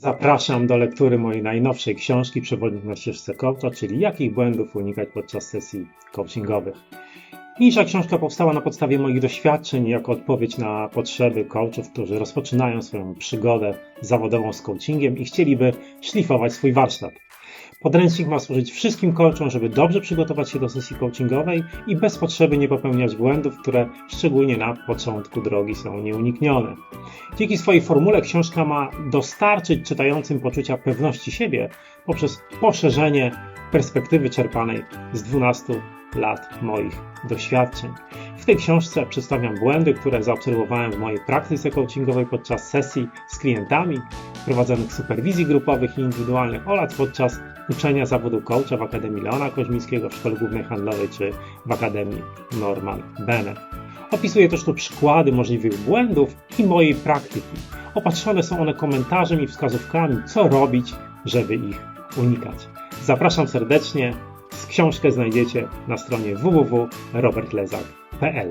Zapraszam do lektury mojej najnowszej książki Przewodnik na ścieżce coacha, czyli jakich błędów unikać podczas sesji coachingowych. Niniejsza książka powstała na podstawie moich doświadczeń jako odpowiedź na potrzeby coachów, którzy rozpoczynają swoją przygodę zawodową z coachingiem i chcieliby szlifować swój warsztat. Podręcznik ma służyć wszystkim coachom, żeby dobrze przygotować się do sesji coachingowej i bez potrzeby nie popełniać błędów, które szczególnie na początku drogi są nieuniknione. Dzięki swojej formule książka ma dostarczyć czytającym poczucia pewności siebie poprzez poszerzenie perspektywy czerpanej z 12 lat moich doświadczeń. W tej książce przedstawiam błędy, które zaobserwowałem w mojej praktyce coachingowej podczas sesji z klientami, prowadzonych superwizji grupowych i indywidualnych oraz podczas uczenia zawodu coacha w Akademii Leona Koźmińskiego w Szkole Głównej Handlowej czy w Akademii Norman Bennett. Opisuję też tu przykłady możliwych błędów i mojej praktyki. Opatrzone są one komentarzem i wskazówkami, co robić, żeby ich unikać. Zapraszam serdecznie. Książkę znajdziecie na stronie www.robertlezak.pl.